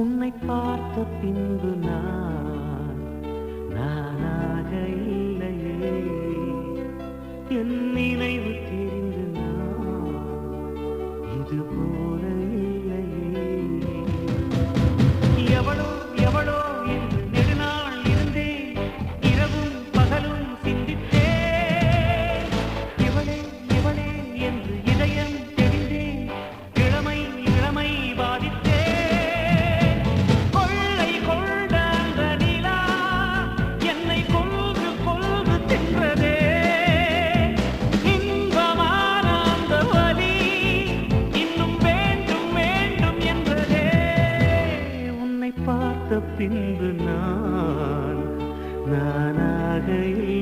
உன்னை பார்த்த பின்பு நான் நானாக இல்லையே. என் நினைவு தெரிந்து நான் இதுபோல் பார்த்த பின்பு நான் நானாக இல்லை